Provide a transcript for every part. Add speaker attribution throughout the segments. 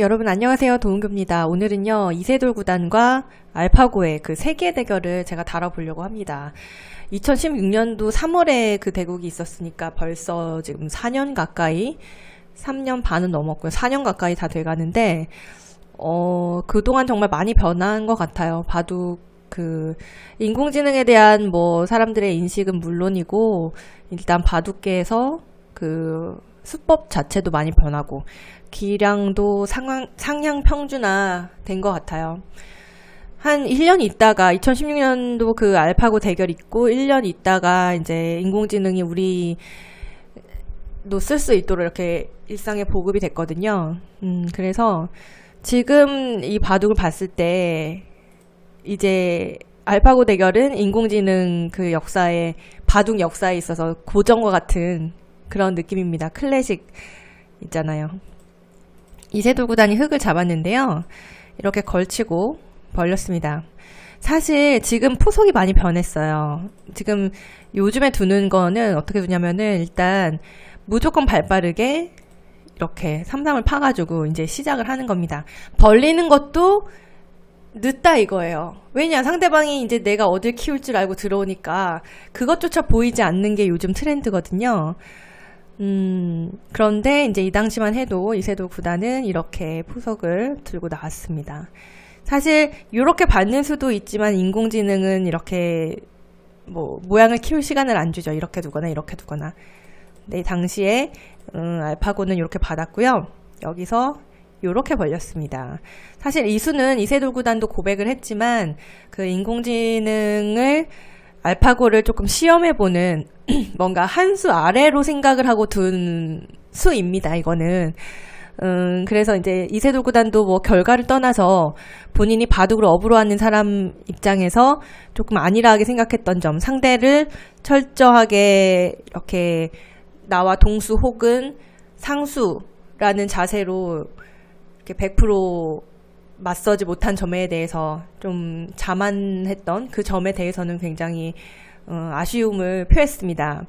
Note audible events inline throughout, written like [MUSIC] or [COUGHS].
Speaker 1: 여러분 안녕하세요. 도은교입니다. 오늘은요, 이세돌 구단과 알파고의 그 세계 대결을 제가 다뤄보려고 합니다. 2016년도 3월에 그 대국이 있었으니까 벌써 지금 4년 가까이, 3년 반은 넘었고요. 4년 가까이 다 돼가는데, 어, 그동안 정말 많이 변한 것 같아요. 바둑, 그, 인공지능에 대한 뭐, 사람들의 인식은 물론이고, 일단 바둑계에서 그, 수법 자체도 많이 변하고, 기량도 상향, 상향 평준화 된 것 같아요. 한 1년 있다가 2016년도 그 알파고 대결 있고 1년 있다가 이제 인공지능이 우리 도 쓸 수 있도록 이렇게 일상에 보급이 됐거든요. 음, 그래서 지금 이 바둑을 봤을 때 이제 알파고 대결은 인공지능 그 역사에 바둑 역사에 있어서 고전과 같은 그런 느낌입니다. 클래식 있잖아요. 이세돌 구단이 흙을 잡았는데요. 이렇게 걸치고 벌렸습니다. 사실 지금 포석이 많이 변했어요. 지금 요즘에 두는 거는 어떻게 두냐면은 일단 무조건 발 빠르게 이렇게 삼삼을 파가지고 이제 시작을 하는 겁니다. 벌리는 것도 늦다 이거예요. 왜냐 상대방이 이제 내가 어딜 키울 줄 알고 들어오니까 그것조차 보이지 않는 게 요즘 트렌드거든요. 음, 그런데 이제 이 당시만 해도 이세돌 구단은 이렇게 포석을 들고 나왔습니다. 사실 이렇게 받는 수도 있지만 인공지능은 이렇게 뭐 모양을 키울 시간을 안 주죠. 이렇게 두거나 이렇게 두거나. 네, 당시에 음, 알파고는 이렇게 받았고요. 여기서 이렇게 벌렸습니다. 사실 이 수는 이세돌 구단도 고백을 했지만 그 인공지능을 알파고를 조금 시험해보는 [CLEARS THROAT] 뭔가 한 수 아래로 생각을 하고 둔 수입니다. 이거는. 음, 그래서 이제 이세돌 구단도 뭐 결과를 떠나서 본인이 바둑으로 업으로 하는 사람 입장에서 조금 안일하게 생각했던 점, 상대를 철저하게 이렇게 나와 동수 혹은 상수라는 자세로 이렇게 100% 맞서지 못한 점에 대해서 좀 자만했던 그 점에 대해서는 굉장히 어, 아쉬움을 표했습니다.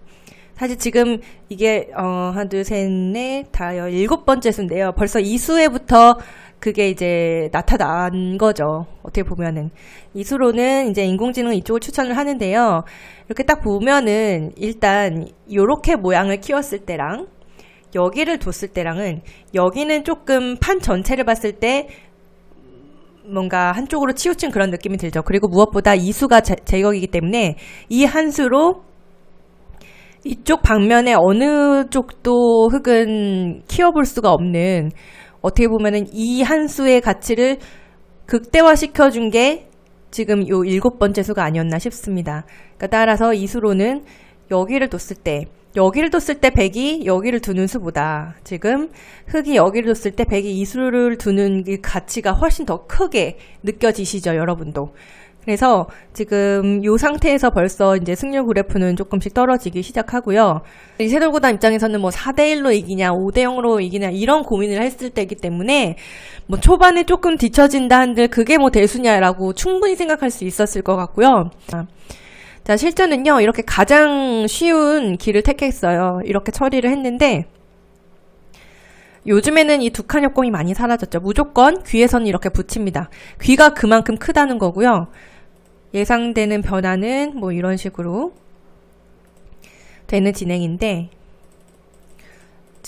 Speaker 1: 사실 지금 이게 어, 한 둘, 셋, 넷, 다여 일곱 번째 수인데요. 벌써 이 수에부터 그게 이제 나타난 거죠. 어떻게 보면은 이 수로는 이제 인공지능 이쪽을 추천을 하는데요. 이렇게 딱 보면은 일단 요렇게 모양을 키웠을 때랑 여기를 뒀을 때랑은 여기는 조금 판 전체를 봤을 때 뭔가 한쪽으로 치우친 그런 느낌이 들죠. 그리고 무엇보다 이 수가 제, 제격이기 때문에 이 한 수로 이쪽 방면에 어느 쪽도 흙은 키워볼 수가 없는 어떻게 보면은 이 한 수의 가치를 극대화 시켜준 게 지금 요 일곱 번째 수가 아니었나 싶습니다. 그러니까 따라서 이 수로는 여기를 뒀을 때 여기를 뒀을 때 100이 여기를 두는 수보다 지금 흙이 여기를 뒀을 때 100이 이 수를 두는 그 가치가 훨씬 더 크게 느껴지시죠, 여러분도. 그래서 지금 이 상태에서 벌써 이제 승률 그래프는 조금씩 떨어지기 시작하고요. 이세돌 구단 입장에서는 뭐 4대1로 이기냐, 5대0으로 이기냐, 이런 고민을 했을 때이기 때문에 뭐 초반에 조금 뒤처진다 한들 그게 뭐 대수냐라고 충분히 생각할 수 있었을 것 같고요. 자, 실전은요, 이렇게 가장 쉬운 길을 택했어요. 이렇게 처리를 했는데, 요즘에는 이 두 칸 협공이 많이 사라졌죠. 무조건 귀에선 이렇게 붙입니다. 귀가 그만큼 크다는 거고요. 예상되는 변화는 뭐 이런 식으로 되는 진행인데,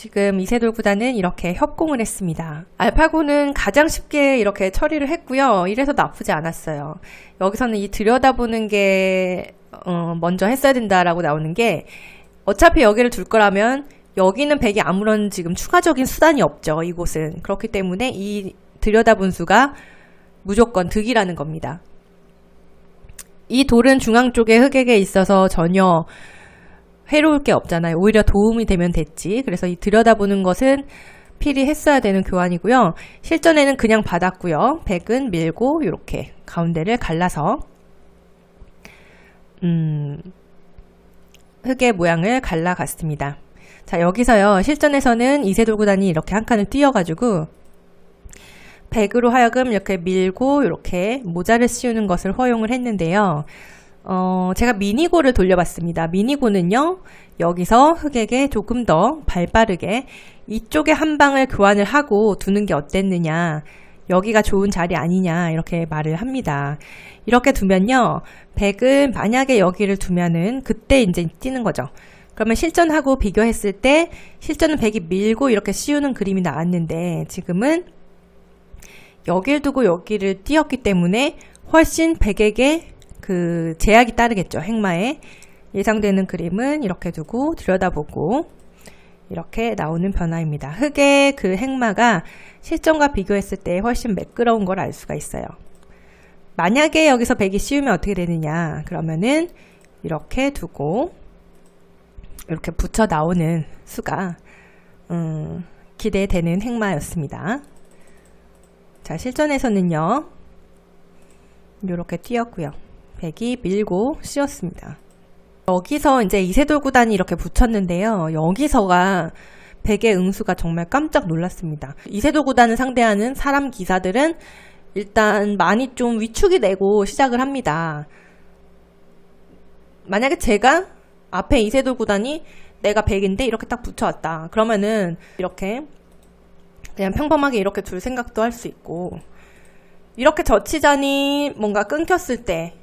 Speaker 1: 지금 이세돌 구단은 이렇게 협공을 했습니다. 알파고는 가장 쉽게 이렇게 처리를 했고요. 이래서 나쁘지 않았어요. 여기서는 이 들여다보는 게 어, 먼저 했어야 된다라고 나오는 게 어차피 여기를 둘 거라면 여기는 백이 아무런 지금 추가적인 수단이 없죠. 이곳은 그렇기 때문에 이 들여다본 수가 무조건 득이라는 겁니다. 이 돌은 중앙 쪽에 흑에게 있어서 전혀 해로울 게 없잖아요. 오히려 도움이 되면 됐지. 그래서 이 들여다보는 것은 필히 했어야 되는 교환이고요. 실전에는 그냥 받았고요. 백은 밀고 이렇게 가운데를 갈라서 음, 흙의 모양을 갈라갔습니다. 자, 여기서요. 실전에서는 이세돌 구단이 이렇게 한 칸을 띄어가지고 백으로 하여금 이렇게 밀고 이렇게 모자를 씌우는 것을 허용을 했는데요. 어, 제가 미니고를 돌려봤습니다. 미니고는요, 여기서 흑에게 조금 더 발빠르게 이쪽에 한 방을 교환을 하고 두는 게 어땠느냐. 여기가 좋은 자리 아니냐. 이렇게 말을 합니다. 이렇게 두면요, 백은 만약에 여기를 두면은 그때 이제 뛰는 거죠. 그러면 실전하고 비교했을 때 실전은 백이 밀고 이렇게 씌우는 그림이 나왔는데 지금은 여길 두고 여기를 띄었기 때문에 훨씬 백에게 그 제약이 따르겠죠. 행마에 예상되는 그림은 이렇게 두고 들여다보고 이렇게 나오는 변화입니다. 흑의 그 행마가 실전과 비교했을 때 훨씬 매끄러운 걸 알 수가 있어요. 만약에 여기서 백이 씌우면 어떻게 되느냐 그러면은 이렇게 두고 이렇게 붙여 나오는 수가 음, 기대되는 행마였습니다. 자 실전에서는요 이렇게 띄었고요. 백이 밀고 씌웠습니다. 여기서 이제 이세돌 구단이 이렇게 붙였는데요. 여기서가 백의 응수가 정말 깜짝 놀랐습니다. 이세돌 구단을 상대하는 사람 기사들은 일단 많이 좀 위축이 되고 시작을 합니다. 만약에 제가 앞에 이세돌 구단이 내가 100인데 이렇게 딱 붙여왔다. 그러면은 이렇게 그냥 평범하게 이렇게 둘 생각도 할 수 있고 이렇게 저치전이 뭔가 끊겼을 때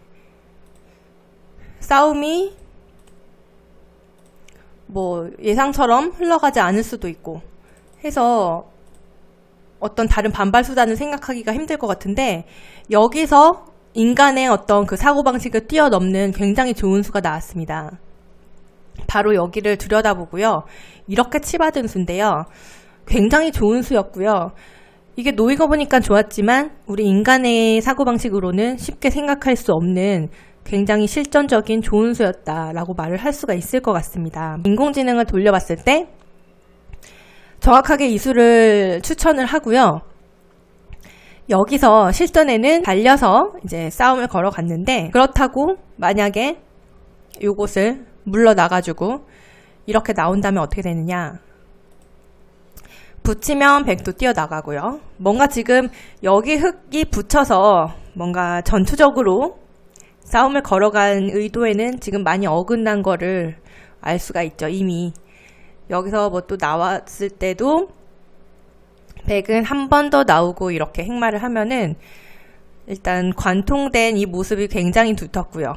Speaker 1: 싸움이 뭐 예상처럼 흘러가지 않을 수도 있고 해서 어떤 다른 반발 수단을 생각하기가 힘들 것 같은데 여기서 인간의 어떤 그 사고방식을 뛰어넘는 굉장히 좋은 수가 나왔습니다. 바로 여기를 들여다보고요. 이렇게 치받은 수인데요. 굉장히 좋은 수였고요. 이게 놓이고 보니까 좋았지만 우리 인간의 사고방식으로는 쉽게 생각할 수 없는 굉장히 실전적인 좋은 수였다라고 말을 할 수가 있을 것 같습니다. 인공지능을 돌려봤을 때 정확하게 이 수를 추천을 하고요. 여기서 실전에는 달려서 이제 싸움을 걸어갔는데 그렇다고 만약에 요것을 물러나가지고 이렇게 나온다면 어떻게 되느냐 붙이면 백도 뛰어나가고요. 뭔가 지금 여기 흙이 붙여서 뭔가 전투적으로 싸움을 걸어간 의도에는 지금 많이 어긋난 거를 알 수가 있죠. 이미 여기서 뭐 또 나왔을 때도 백은 한 번 더 나오고 이렇게 행마를 하면은 일단 관통된 이 모습이 굉장히 두텁고요.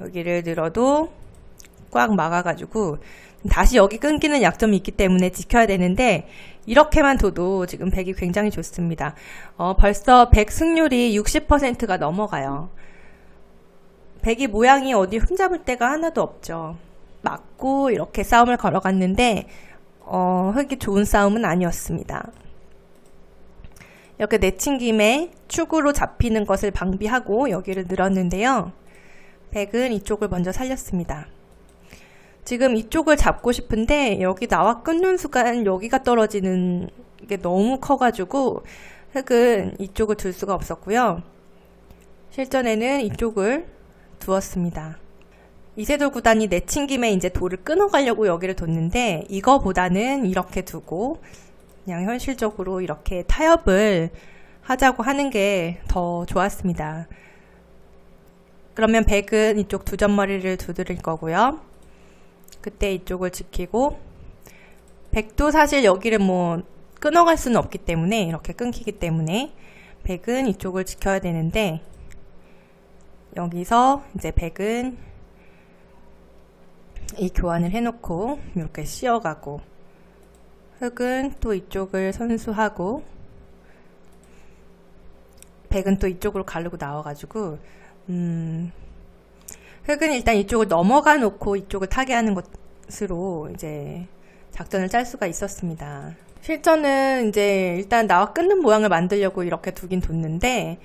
Speaker 1: 여기를 들어도 꽉 막아가지고 다시 여기 끊기는 약점이 있기 때문에 지켜야 되는데 이렇게만 둬도 지금 100이 굉장히 좋습니다. 어, 벌써 100 승률이 60%가 넘어가요. 100이 모양이 어디 흠잡을 데가 하나도 없죠. 맞고 이렇게 싸움을 걸어갔는데 어, 흙이 좋은 싸움은 아니었습니다. 이렇게 내친 김에 축으로 잡히는 것을 방비하고 여기를 늘었는데요. 100은 이쪽을 먼저 살렸습니다. 지금 이쪽을 잡고 싶은데 여기 나와 끊는 순간 여기가 떨어지는 게 너무 커가지고 흙은 이쪽을 둘 수가 없었고요. 실전에는 이쪽을 두었습니다. 이세돌 구단이 내친 김에 이제 돌을 끊어가려고 여기를 뒀는데 이거보다는 이렇게 두고 그냥 현실적으로 이렇게 타협을 하자고 하는 게 더 좋았습니다. 그러면 백은 이쪽 두 점머리를 두드릴 거고요. 그때 이쪽을 지키고 백도 사실 여기를 뭐 끊어갈 수는 없기 때문에 이렇게 끊기기 때문에 백은 이쪽을 지켜야 되는데 여기서 이제 백은 이 교환을 해놓고 이렇게 씌어가고 흙은 또 이쪽을 선수하고 백은 또 이쪽으로 가르고 나와가지고 음 흙은 일단 이쪽을 넘어가 놓고 이쪽을 타게 하는 것으로 이제 작전을 짤 수가 있었습니다. 실전은 이제 일단 나와 끊는 모양을 만들려고 이렇게 두긴 뒀는데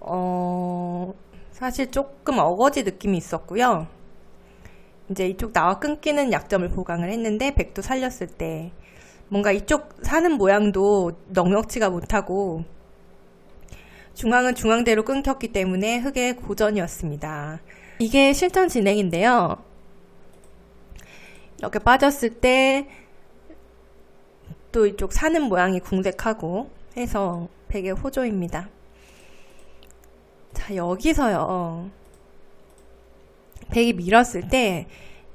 Speaker 1: 어 사실 조금 어거지 느낌이 있었고요. 이제 이쪽 나와 끊기는 약점을 보강을 했는데 백도 살렸을 때 뭔가 이쪽 사는 모양도 넉넉치가 못하고 중앙은 중앙대로 끊겼기 때문에 흙의 고전이었습니다. 이게 실전 진행인데요. 이렇게 빠졌을 때 또 이쪽 사는 모양이 궁색하고 해서 백의 호조입니다. 자, 여기서요. 백이 밀었을 때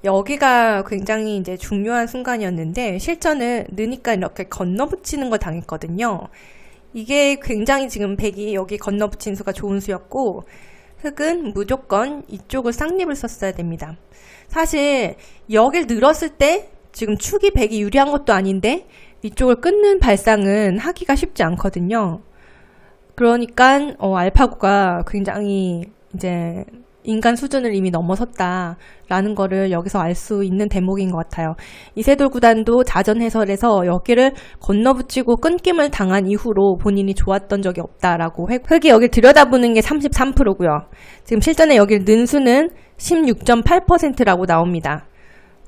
Speaker 1: 여기가 굉장히 이제 중요한 순간이었는데 실전은 느니까 이렇게 건너붙이는 걸 당했거든요. 이게 굉장히 지금 백이 여기 건너붙인 수가 좋은 수였고 흑은 무조건 이쪽을 쌍립을 썼어야 됩니다. 사실 여길 늘었을 때 지금 축이 백이 유리한 것도 아닌데 이쪽을 끊는 발상은 하기가 쉽지 않거든요. 그러니까 어, 알파고가 굉장히 이제 인간 수준을 이미 넘어섰다라는 거를 여기서 알 수 있는 대목인 것 같아요. 이세돌 구단도 자전 해설에서 여기를 건너붙이고 끊김을 당한 이후로 본인이 좋았던 적이 없다라고 획- 흑이 여기를 들여다보는 게 33%고요. 지금 실전에 여기를 는 수는 16.8%라고 나옵니다.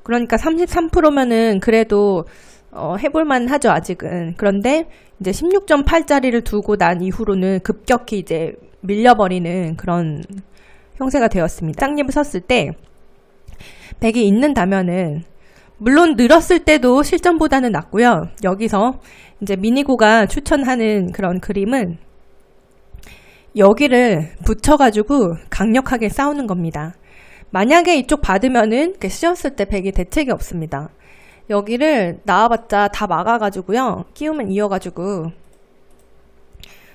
Speaker 1: 그러니까 33%면은 그래도 어, 해볼만 하죠, 아직은. 그런데 이제 16.8짜리를 두고 난 이후로는 급격히 이제 밀려버리는 그런 형세가 되었습니다. 쌍립을 섰을 때, 백이 있는다면은, 물론 늘었을 때도 실전보다는 낫고요. 여기서 이제 미니고가 추천하는 그런 그림은 여기를 붙여가지고 강력하게 싸우는 겁니다. 만약에 이쪽 받으면은 씌었을 때 백이 대책이 없습니다. 여기를 나와봤자 다 막아가지고요. 끼우면 이어가지고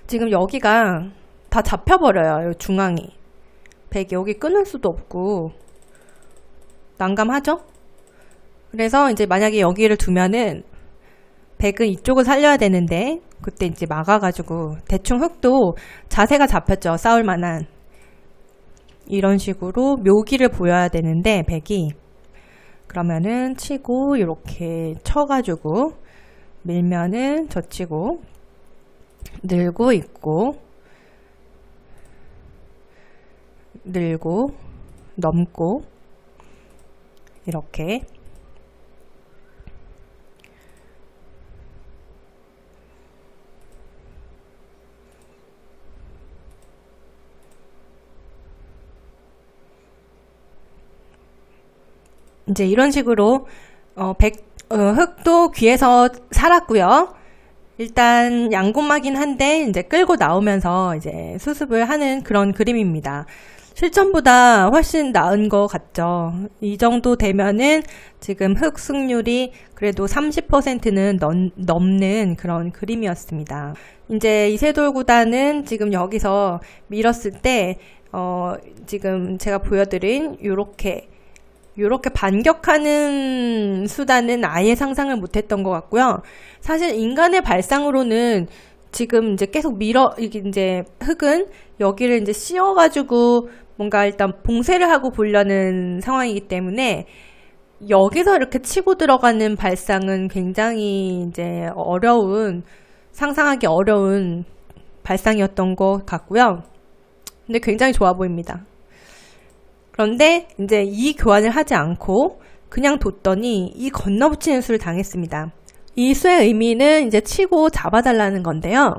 Speaker 1: 지금 여기가 다 잡혀버려요. 요 중앙이. 백이 여기 끊을 수도 없고 난감하죠? 그래서 이제 만약에 여기를 두면은 백은 이쪽을 살려야 되는데 그때 이제 막아가지고 대충 흙도 자세가 잡혔죠. 싸울 만한 이런 식으로 묘기를 보여야 되는데 백이 그러면은 치고 이렇게 쳐가지고 밀면은 젖히고 늘고 있고 늘고 넘고 이렇게 이제 이런 식으로 어, 백, 어, 흙도 귀에서 살았고요. 일단 양고마긴 한데 이제 끌고 나오면서 이제 수습을 하는 그런 그림입니다. 실전보다 훨씬 나은 것 같죠. 이 정도 되면은 지금 흙 승률이 그래도 30%는 넘는 그런 그림이었습니다. 이제 이세돌 구단은 지금 여기서 밀었을 때, 어, 지금 제가 보여드린 요렇게 이렇게 반격하는 수단은 아예 상상을 못했던 것 같고요. 사실 인간의 발상으로는 지금 이제 계속 밀어 이게 이제 흙은 여기를 이제 씌워가지고 뭔가 일단 봉쇄를 하고 보려는 상황이기 때문에 여기서 이렇게 치고 들어가는 발상은 굉장히 이제 어려운 상상하기 어려운 발상이었던 것 같고요. 근데 굉장히 좋아 보입니다. 그런데 이제 이 교환을 하지 않고 그냥 뒀더니 이 건너붙이는 수를 당했습니다. 이 수의 의미는 이제 치고 잡아달라는 건데요.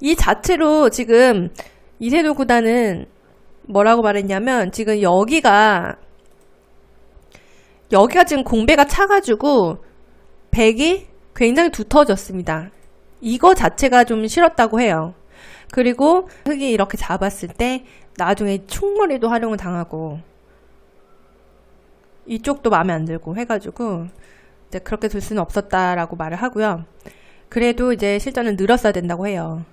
Speaker 1: 이 자체로 지금 이세돌 구단은 뭐라고 말했냐면 지금 여기가 여기가 지금 공배가 차가지고 백이 굉장히 두터워졌습니다. 이거 자체가 좀 싫었다고 해요. 그리고 흙이 이렇게 잡았을 때 나중에 충머리도 활용을 당하고 이쪽도 마음에 안 들고 해가지고 이제 그렇게 둘 수는 없었다라고 말을 하고요. 그래도 이제 실전은 늘었어야 된다고 해요.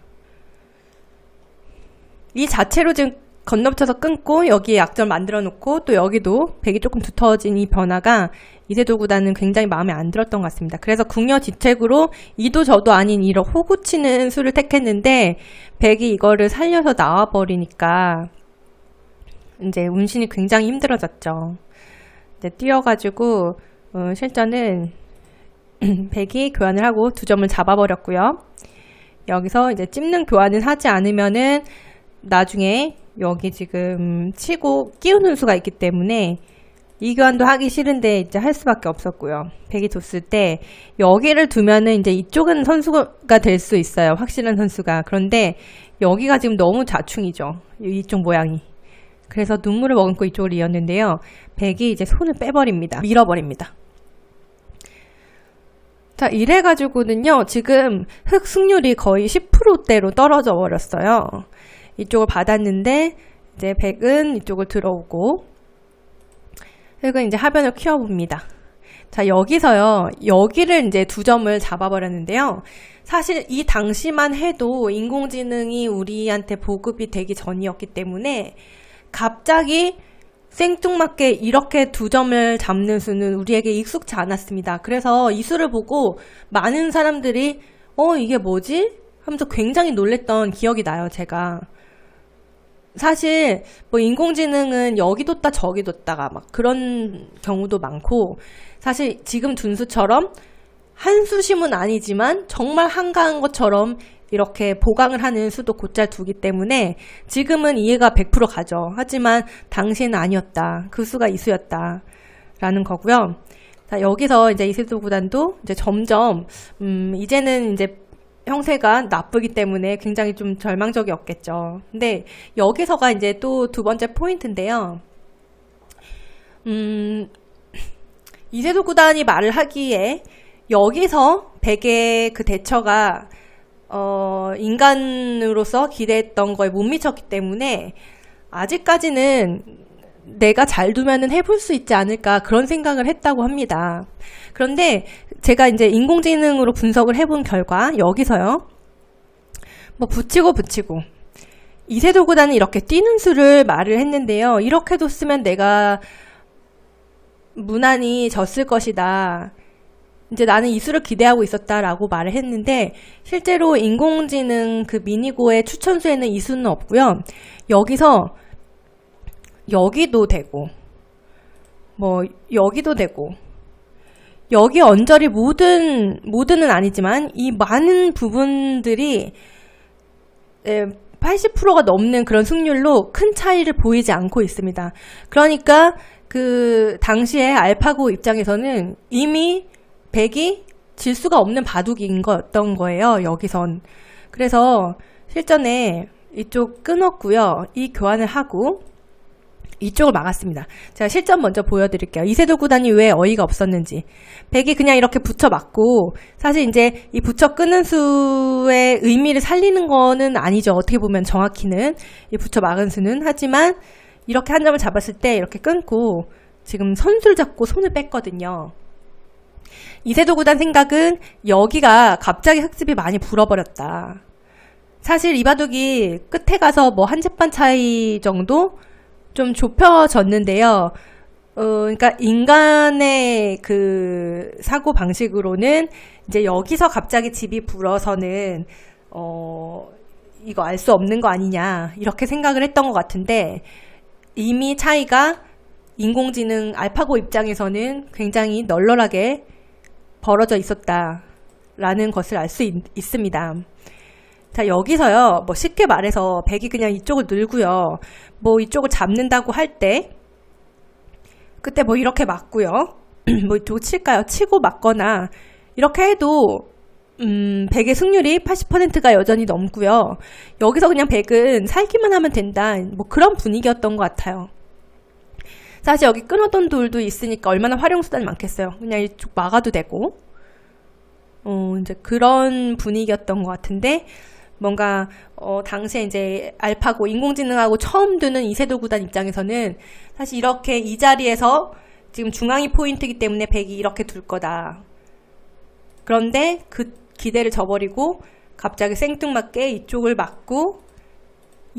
Speaker 1: 이 자체로 지금 건너붙여서 끊고 여기에 약점 만들어 놓고 또 여기도 백이 조금 두터워진 이 변화가 이세돌 구단은 굉장히 마음에 안 들었던 것 같습니다. 그래서 궁여 지책으로 이도 저도 아닌 이런 호구치는 수를 택했는데 백이 이거를 살려서 나와버리니까 이제 운신이 굉장히 힘들어졌죠. 이제 뛰어가지고 어, 실전은 [CLEARS THROAT] 백이 교환을 하고 두 점을 잡아버렸고요. 여기서 이제 찝는 교환을 하지 않으면은 나중에 여기 지금 치고 끼우는 수가 있기 때문에 이 교환도 하기 싫은데 이제 할 수밖에 없었고요. 백이 뒀을 때 여기를 두면은 이제 이쪽은 선수가 될 수 있어요. 확실한 선수가. 그런데 여기가 지금 너무 자충이죠. 이쪽 모양이. 그래서 눈물을 머금고 이쪽으로 이었는데요. 백이 이제 손을 빼버립니다. 밀어버립니다. 자, 이래가지고는요, 지금 흑 승률이 거의 10%대로 떨어져 버렸어요. 이쪽을 받았는데, 이제 백은 이쪽을 들어오고 흑은 이제 하변을 키워봅니다. 자, 여기서요, 여기를 이제 두 점을 잡아버렸는데요. 사실 이 당시만 해도 인공지능이 우리한테 보급이 되기 전이었기 때문에 갑자기 생뚱맞게 이렇게 두 점을 잡는 수는 우리에게 익숙치 않았습니다. 그래서 이 수를 보고 많은 사람들이 어, 이게 뭐지? 하면서 굉장히 놀랬던 기억이 나요, 제가. 사실 뭐 인공지능은 여기 뒀다 저기 뒀다가 막 그런 경우도 많고 사실 지금 둔수처럼 한수심은 아니지만 정말 한가한 것처럼 이렇게 보강을 하는 수도 곧잘 두기 때문에 지금은 이해가 100% 가죠. 하지만 당시에는 아니었다. 그 수가 이수였다. 라는 거고요. 자, 여기서 이제 이세도 구단도 이제 점점, 음, 이제는 이제 형세가 나쁘기 때문에 굉장히 좀 절망적이었겠죠. 근데 여기서가 이제 또 두 번째 포인트인데요. 음, 이세도 구단이 말을 하기에 여기서 백의 그 대처가 어, 인간으로서 기대했던 거에 못 미쳤기 때문에 아직까지는 내가 잘 두면은 해볼 수 있지 않을까 그런 생각을 했다고 합니다. 그런데 제가 이제 인공지능으로 분석을 해본 결과 여기서요. 뭐 붙이고 붙이고 이세도 구단은 이렇게 뛰는 수를 말을 했는데요. 이렇게 뒀으면 내가 무난히 졌을 것이다. 이제 나는 이 수를 기대하고 있었다라고 말을 했는데 실제로 인공지능 그 미니고의 추천수에는 이 수는 없고요. 여기서 여기도 되고 뭐 여기도 되고 여기 언저리 모든 모든은 아니지만 이 많은 부분들이 80%가 넘는 그런 승률로 큰 차이를 보이지 않고 있습니다. 그러니까 그 당시에 알파고 입장에서는 이미 100이 질 수가 없는 바둑인 거였던 거예요. 여기선. 그래서 실전에 이쪽 끊었고요. 이 교환을 하고 이쪽을 막았습니다. 제가 실전 먼저 보여드릴게요. 이세돌 구단이 왜 어이가 없었는지. 백이 그냥 이렇게 붙여 맞고, 사실 이제 이 붙여 끄는 수의 의미를 살리는 거는 아니죠. 어떻게 보면 정확히는. 이 붙여 막은 수는. 하지만, 이렇게 한 점을 잡았을 때 이렇게 끊고, 지금 선수를 잡고 손을 뺐거든요. 이세도 구단 생각은 여기가 갑자기 흙집이 많이 불어버렸다. 사실 이 바둑이 끝에 가서 뭐한 zet반 차이 정도 좀 좁혀졌는데요. 어, 그러니까 인간의 그 사고 방식으로는 이제 여기서 갑자기 집이 불어서는 어, 이거 알 수 없는 거 아니냐 이렇게 생각을 했던 것 같은데 이미 차이가 인공지능 알파고 입장에서는 굉장히 널널하게 벌어져 있었다라는 것을 알 수 있습니다. 자, 여기서요, 뭐 쉽게 말해서 백이 그냥 이쪽을 늘고요, 뭐 이쪽을 잡는다고 할 때, 그때 뭐 이렇게 맞고요, [CLEARS THROAT] 뭐 이쪽 칠까요? 치고 맞거나, 이렇게 해도, 음, 백의 승률이 80%가 여전히 넘고요. 여기서 그냥 백은 살기만 하면 된다. 뭐 그런 분위기였던 것 같아요. 사실 여기 끊었던 돌도 있으니까 얼마나 활용 수단이 많겠어요. 그냥 이쪽 막아도 되고. 어, 이제 그런 분위기였던 것 같은데, 뭔가, 어, 당시에 이제 알파고, 인공지능하고 처음 두는 이세돌 구단 입장에서는 사실 이렇게 이 자리에서 지금 중앙이 포인트이기 때문에 백이 이렇게 둘 거다. 그런데 그 기대를 저버리고 갑자기 생뚱맞게 이쪽을 막고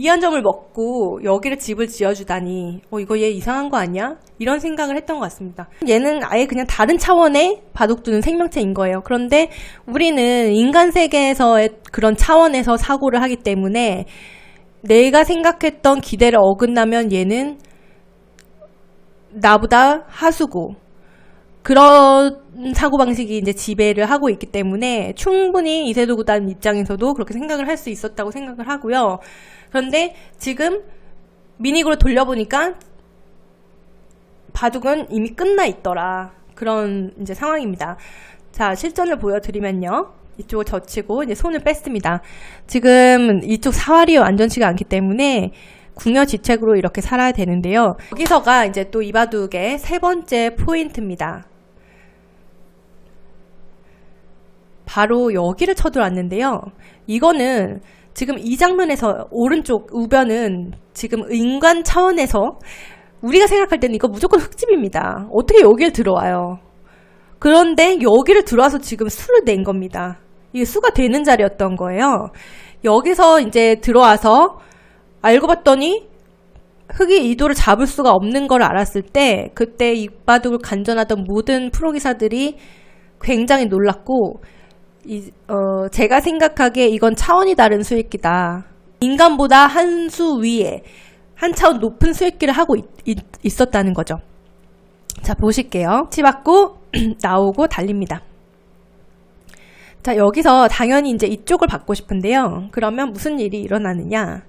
Speaker 1: 이한 점을 먹고 여기를 집을 지어주다니 어 이거 얘 이상한 거 아니야? 이런 생각을 했던 것 같습니다. 얘는 아예 그냥 다른 차원의 바둑두는 생명체인 거예요. 그런데 우리는 인간 세계에서의 그런 차원에서 사고를 하기 때문에 내가 생각했던 기대를 어긋나면 얘는 나보다 하수고 그런 사고방식이 이제 지배를 하고 있기 때문에 충분히 이세도 구단 입장에서도 그렇게 생각을 할 수 있었다고 생각을 하고요. 그런데 지금 미니그로 돌려보니까 바둑은 이미 끝나 있더라. 그런 이제 상황입니다. 자, 실전을 보여드리면요. 이쪽을 젖히고 이제 손을 뺐습니다. 지금 이쪽 사활이 완전치가 않기 때문에 궁여지책으로 이렇게 살아야 되는데요. 여기서가 이제 또 이 바둑의 세 번째 포인트입니다. 바로 여기를 쳐들어왔는데요. 이거는 지금 이 장면에서 오른쪽 우변은 지금 인간 차원에서 우리가 생각할 때는 이거 무조건 흙집입니다. 어떻게 여기를 들어와요? 그런데 여기를 들어와서 지금 수를 낸 겁니다. 이게 수가 되는 자리였던 거예요. 여기서 이제 들어와서 알고 봤더니 흑이 이도를 잡을 수가 없는 걸 알았을 때 그때 이바둑을 간전하던 모든 프로기사들이 굉장히 놀랐고 이, 어, 제가 생각하기에 이건 차원이 다른 수익기다. 인간보다 한 수 위에 한 차원 높은 수익기를 하고 있, 었다는 거죠. 자 보실게요. 치 받고 [CLEARS THROAT] 나오고 달립니다. 자 여기서 당연히 이제 이쪽을 받고 싶은데요. 그러면 무슨 일이 일어나느냐?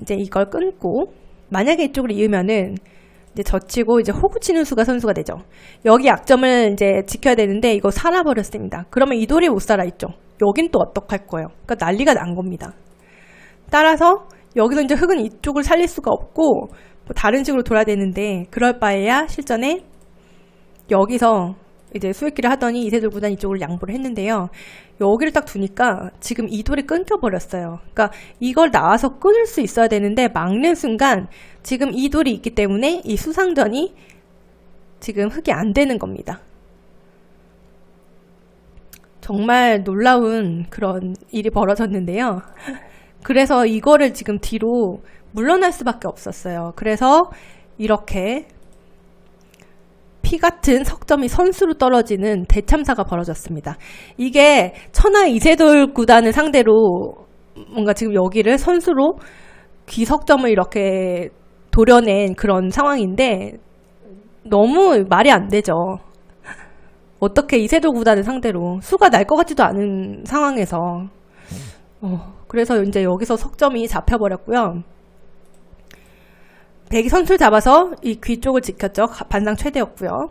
Speaker 1: 이제 이걸 끊고 만약에 이쪽을 이으면은 이제 젖히고 이제 호구 치는 수가 선수가 되죠. 여기 약점을 이제 지켜야 되는데 이거 살아버렸습니다. 그러면 이 돌이 못 살아있죠. 여긴 또 어떡할 거예요. 그러니까 난리가 난 겁니다. 따라서 여기서 이제 흙은 이쪽을 살릴 수가 없고 뭐 다른 식으로 돌아야 되는데 그럴 바에야 실전에 여기서 이제 수익기를 하더니 이세돌 구단 이쪽을 양보를 했는데요. 여기를 딱 두니까 지금 이 돌이 끊겨버렸어요. 그러니까 이걸 나와서 끊을 수 있어야 되는데 막는 순간 지금 이 돌이 있기 때문에 이 수상전이 지금 흙이 안 되는 겁니다. 정말 놀라운 그런 일이 벌어졌는데요. 그래서 이거를 지금 뒤로 물러날 수밖에 없었어요. 그래서 이렇게 피 같은 석점이 선수로 떨어지는 대참사가 벌어졌습니다. 이게 천하 이세돌 구단을 상대로 뭔가 지금 여기를 선수로 귀석점을 이렇게 도려낸 그런 상황인데 너무 말이 안 되죠. 어떻게 이세돌 구단을 상대로 수가 날 것 같지도 않은 상황에서 어, 그래서 이제 여기서 석점이 잡혀버렸고요. 백이 선수를 잡아서 이 귀 쪽을 지켰죠. 반상 최대였고요.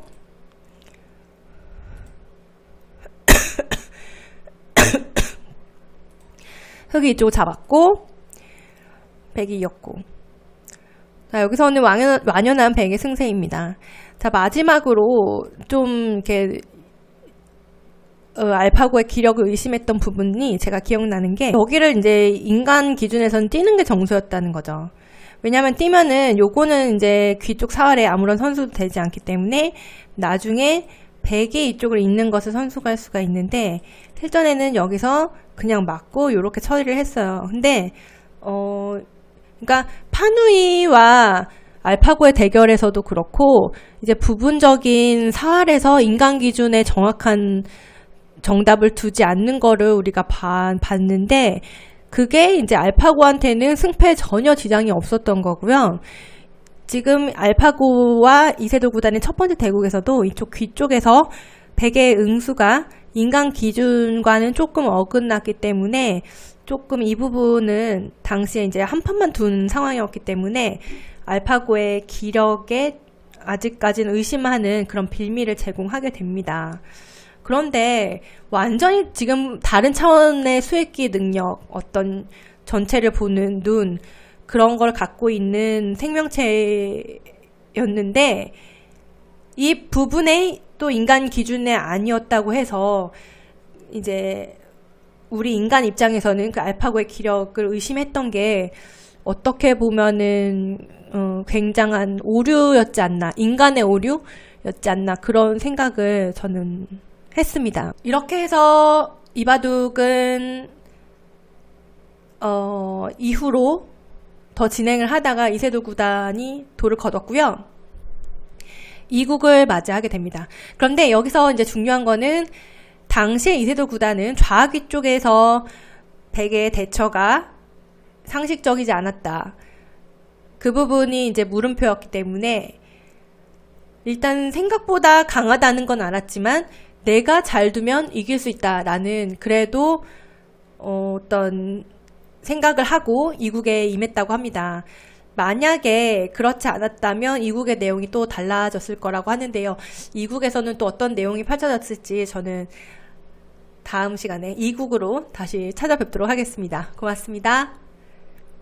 Speaker 1: [COUGHS] 흑이 이쪽을 잡았고 백이 이었고 자 여기서는 완연, 완연한 백의 승세입니다. 자 마지막으로 좀 이렇게 어, 알파고의 기력을 의심했던 부분이 제가 기억나는 게 여기를 이제 인간 기준에서는 뛰는 게 정수였다는 거죠. 왜냐하면 뛰면은 요거는 이제 귀 쪽 사활에 아무런 선수도 되지 않기 때문에 나중에 백이 이쪽을 있는 것을 선수가 할 수가 있는데 실전에는 여기서 그냥 맞고 요렇게 처리를 했어요. 근데 어 그러니까 파누이와 알파고의 대결에서도 그렇고 이제 부분적인 사활에서 인간 기준의 정확한 정답을 두지 않는 거를 우리가 봐, 봤는데 그게 이제 알파고한테는 승패에 전혀 지장이 없었던 거고요. 지금 알파고와 이세돌 구단의 첫 번째 대국에서도 이쪽 귀 쪽에서 백의 응수가 인간 기준과는 조금 어긋났기 때문에 조금 이 부분은 당시에 이제 한 판만 둔 상황이었기 때문에 알파고의 기력에 아직까지는 의심하는 그런 빌미를 제공하게 됩니다. 그런데 완전히 지금 다른 차원의 수액기 능력, 어떤 전체를 보는 눈, 그런 걸 갖고 있는 생명체였는데, 이 부분에 또 인간 기준에 아니었다고 해서, 이제, 우리 인간 입장에서는 그 알파고의 기력을 의심했던 게, 어떻게 보면은, 어, 굉장한 오류였지 않나, 인간의 오류였지 않나, 그런 생각을 저는 했습니다. 이렇게 해서 이바둑은 어, 이후로 더 진행을 하다가 이세돌 구단이 돌을 거뒀고요. 이국을 맞이하게 됩니다. 그런데 여기서 이제 중요한 거는 당시에 이세돌 구단은 좌귀 쪽에서 백의 대처가 상식적이지 않았다. 그 부분이 이제 물음표였기 때문에 일단 생각보다 강하다는 건 알았지만 내가 잘 두면 이길 수 있다라는 그래도 어, 어떤 생각을 하고 이국에 임했다고 합니다. 만약에 그렇지 않았다면 이국의 내용이 또 달라졌을 거라고 하는데요. 이국에서는 또 어떤 내용이 펼쳐졌을지 저는 다음 시간에 이국으로 다시 찾아뵙도록 하겠습니다. 고맙습니다.